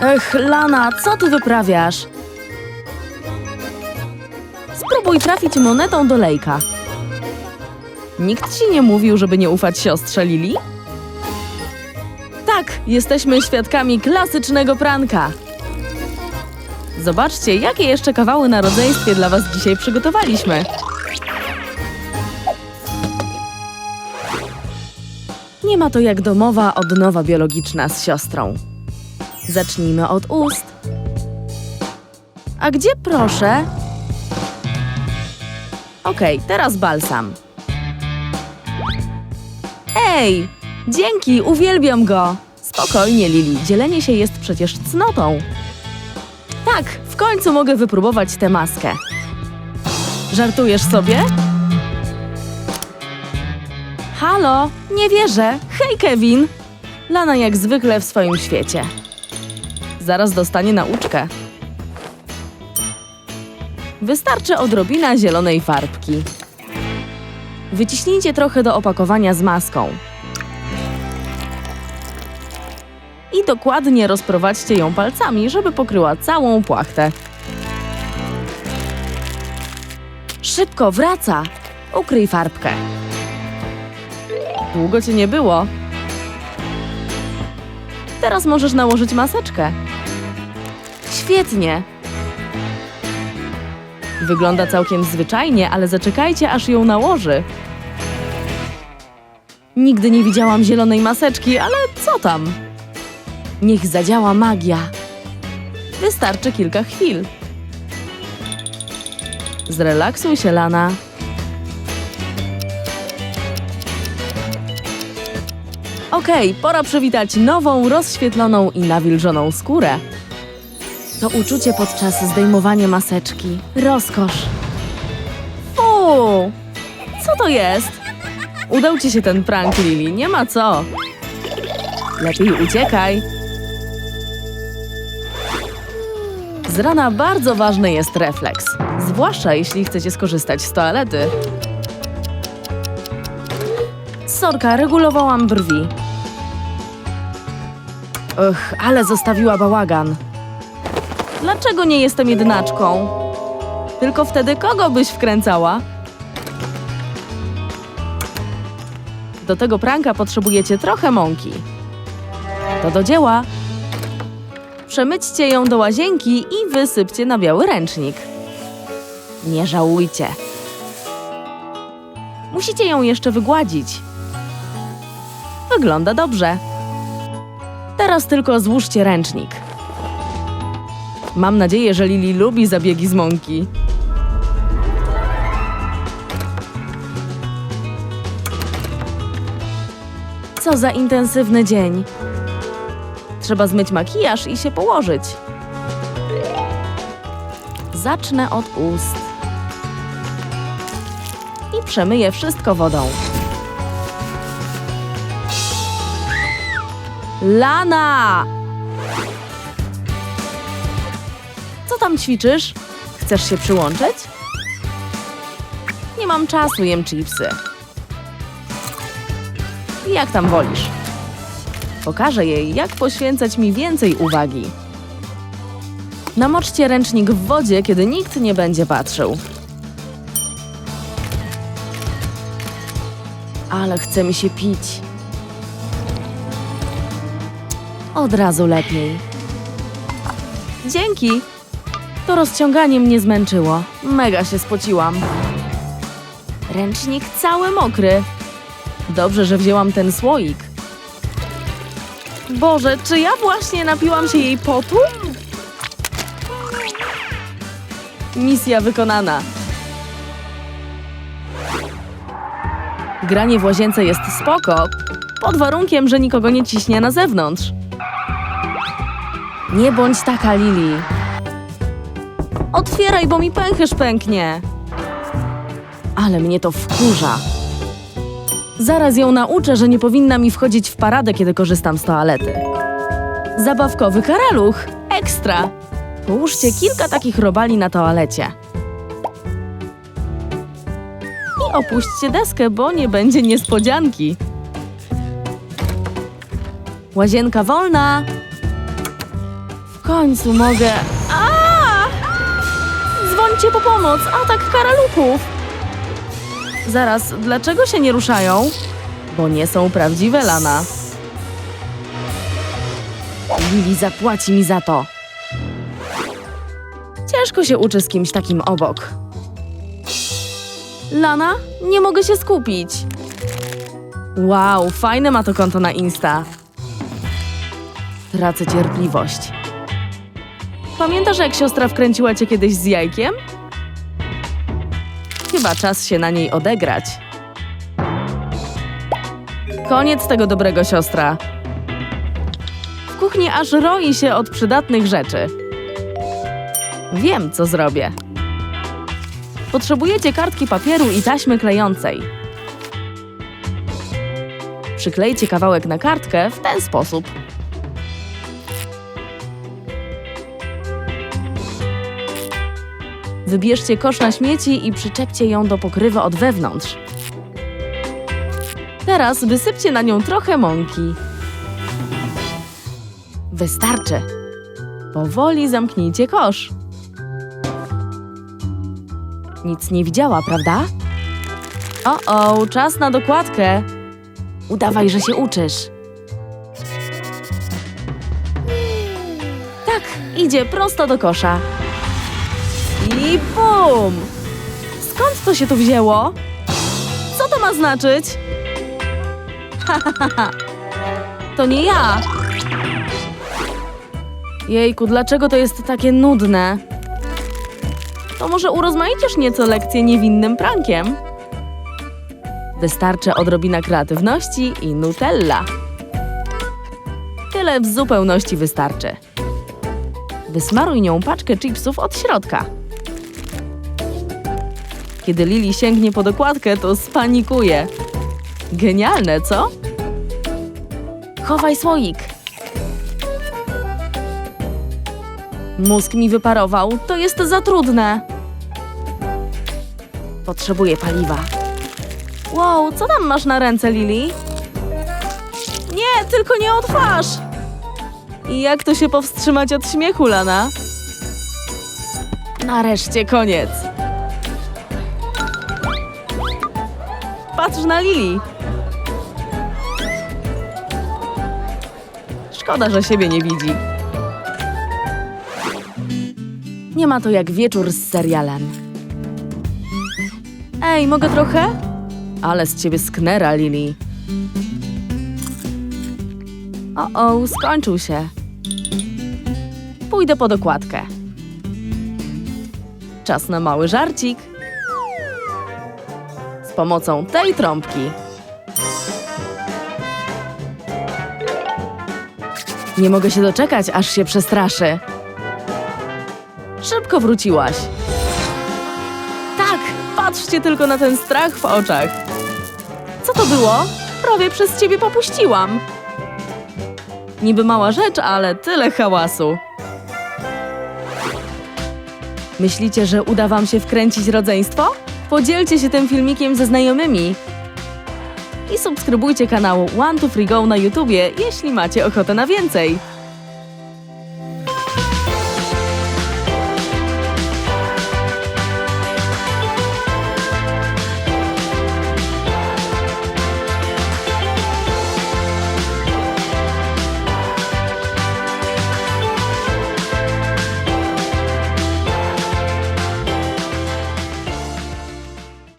Ech, Lana, co ty wyprawiasz? Spróbuj trafić monetą do lejka. Nikt ci nie mówił, żeby nie ufać siostrze Lili? Tak, jesteśmy świadkami klasycznego pranka. Zobaczcie, jakie jeszcze kawały na rodzeństwie dla was dzisiaj przygotowaliśmy. Nie ma to jak domowa odnowa biologiczna z siostrą. Zacznijmy od ust. A gdzie proszę? Okej, teraz balsam. Ej! Dzięki, uwielbiam go! Spokojnie, Lili, dzielenie się jest przecież cnotą. Tak, w końcu mogę wypróbować tę maskę. Żartujesz sobie? Halo, nie wierzę. Hej, Kevin! Lana jak zwykle w swoim świecie. Zaraz dostanie nauczkę. Wystarczy odrobina zielonej farbki. Wyciśnijcie trochę do opakowania z maską. I dokładnie rozprowadźcie ją palcami, żeby pokryła całą płachtę. Szybko, wraca! Ukryj farbkę. Długo cię nie było. Teraz możesz nałożyć maseczkę. Świetnie. Wygląda całkiem zwyczajnie, ale zaczekajcie, aż ją nałoży. Nigdy nie widziałam zielonej maseczki, ale co tam? Niech zadziała magia. Wystarczy kilka chwil. Zrelaksuj się, Lana. Okej, pora przywitać nową, rozświetloną i nawilżoną skórę. To uczucie podczas zdejmowania maseczki. Rozkosz. Fu! Co to jest? Udał ci się ten prank, Lili. Nie ma co. Lepiej uciekaj. Z rana bardzo ważny jest refleks. Zwłaszcza jeśli chcecie skorzystać z toalety. Sorka, regulowałam brwi. Ugh, ale zostawiła bałagan. Dlaczego nie jestem jednaczką? Tylko wtedy kogo byś wkręcała? Do tego pranka potrzebujecie trochę mąki. To do dzieła. Przemyćcie ją do łazienki i wysypcie na biały ręcznik. Nie żałujcie. Musicie ją jeszcze wygładzić. Wygląda dobrze. Teraz tylko złóżcie ręcznik. Mam nadzieję, że Lili lubi zabiegi z mąki. Co za intensywny dzień. Trzeba zmyć makijaż i się położyć. Zacznę od ust. I przemyję wszystko wodą. Lana! Tam ćwiczysz? Chcesz się przyłączyć? Nie mam czasu, jem chipsy. Jak tam wolisz? Pokażę jej, jak poświęcać mi więcej uwagi. Namoczcie ręcznik w wodzie, kiedy nikt nie będzie patrzył. Ale chce mi się pić. Od razu lepiej. Dzięki. To rozciąganie mnie zmęczyło. Mega się spociłam. Ręcznik cały mokry. Dobrze, że wzięłam ten słoik. Boże, czy ja właśnie napiłam się jej potu? Misja wykonana. Granie w łazience jest spoko, pod warunkiem, że nikogo nie ciśnie na zewnątrz. Nie bądź taka, Lili. Otwieraj, bo mi pęcherz pęknie. Ale mnie to wkurza. Zaraz ją nauczę, że nie powinna mi wchodzić w paradę, kiedy korzystam z toalety. Zabawkowy karaluch. Ekstra. Połóżcie kilka takich robali na toalecie. I opuśćcie deskę, bo nie będzie niespodzianki. Łazienka wolna. końcu mogę... Dzwońcie po pomoc! Atak karaluchów! Zaraz, dlaczego się nie ruszają? Bo nie są prawdziwe, Lana. Lili zapłaci mi za to. Ciężko się uczy z kimś takim obok. Lana, nie mogę się skupić. Wow, fajne ma to konto na Insta. Tracę cierpliwość. Pamiętasz, jak siostra wkręciła cię kiedyś z jajkiem? Chyba czas się na niej odegrać. Koniec tego dobrego, siostra. W kuchni aż roi się od przydatnych rzeczy. Wiem, co zrobię. Potrzebujecie kartki papieru i taśmy klejącej. Przyklejcie kawałek na kartkę w ten sposób. Wybierzcie kosz na śmieci i przyczepcie ją do pokrywy od wewnątrz. Teraz wysypcie na nią trochę mąki. Wystarczy. Powoli zamknijcie kosz. Nic nie widziała, prawda? O-o, czas na dokładkę. Udawaj, że się uczysz. Tak, idzie prosto do kosza. I bum! Skąd to się tu wzięło? Co to ma znaczyć? To nie ja! Jejku, dlaczego to jest takie nudne? To może urozmaicisz nieco lekcję niewinnym prankiem? Wystarczy odrobina kreatywności i Nutella. Tyle w zupełności wystarczy. Wysmaruj nią paczkę chipsów od środka. Kiedy Lili sięgnie po dokładkę, to spanikuje. Genialne, co? Chowaj słoik. Mózg mi wyparował. To jest za trudne. Potrzebuję paliwa. Wow, co tam masz na ręce, Lili? Nie, tylko nie o twarz! I jak to się powstrzymać od śmiechu, Lana? Nareszcie koniec. Patrz na Lili. Szkoda, że siebie nie widzi. Nie ma to jak wieczór z serialem. Ej, mogę trochę? Ale z ciebie sknera, Lili. O-o, skończył się. Pójdę po dokładkę. Czas na mały żarcik. Pomocą tej trąbki. Nie mogę się doczekać, aż się przestraszy. Szybko wróciłaś. Tak, patrzcie tylko na ten strach w oczach. Co to było? Prawie przez ciebie popuściłam. Niby mała rzecz, ale tyle hałasu. Myślicie, że uda wam się wkręcić rodzeństwo? Podzielcie się tym filmikiem ze znajomymi. I subskrybujcie kanał One to Free Go na YouTubie, jeśli macie ochotę na więcej.